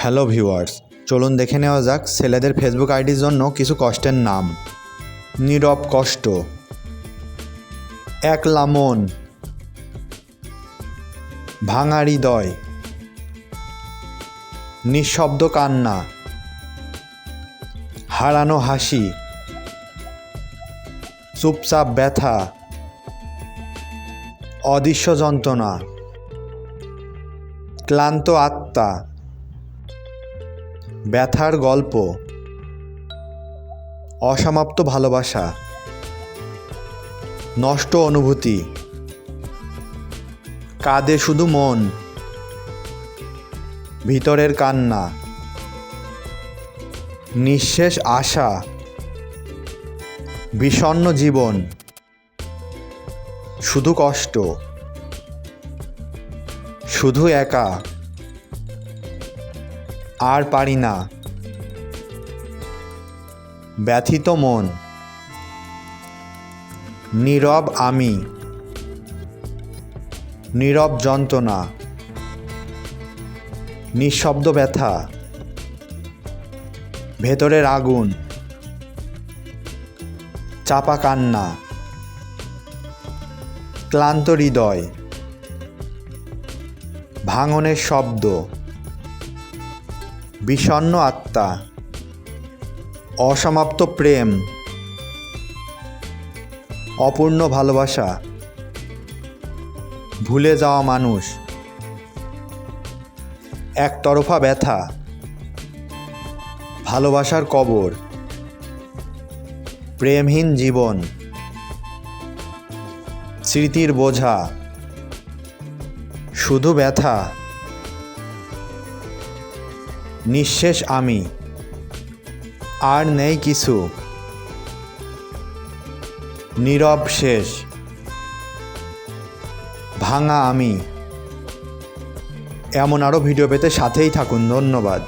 Hello viewers, চলুন দেখে নেওয়া যাক ছেলেদের ফেসবুক আইডির জন্য কিছু কষ্টের নাম। নীরব কষ্ট। একলা মন ভাঙা হৃদয় নিঃশব্দ কান্না। হারানো হাসি। চুপচাপ ব্যথা। অদৃশ্য যন্ত্রণা। ক্লান্ত আত্মা। ব্যথার গল্প। অসমাপ্ত ভালোবাসা। নষ্ট অনুভূতি। কাঁদে শুধু মন। ভিতরের কান্না। নিঃশেষ আশা। বিষণ্ণ জীবন। শুধু কষ্ট। শুধু একা। আর পারি না। ব্যথিত মন। নীরব আমি। নীরব যন্ত্রণা। নিঃশব্দ ব্যথা। ভেতরের আগুন। চাপা কান্না। ক্লান্ত হৃদয়। ভাঙনের শব্দ। বিষণ্ণ আত্মা, অসমাপ্ত প্রেম, অপূর্ণ ভালোবাসা, ভুলে যাওয়া মানুষ, একতরফা ব্যথা, ভালোবাসার কবর, প্রেমহীন জীবন, স্মৃতির বোঝা, শুধু ব্যথা। নিঃশেষ আমি। আর নেই কিছু। নীরব শেষ। ভাঙা আমি। এমন আরও ভিডিও পেতে সাথেই থাকুন। ধন্যবাদ।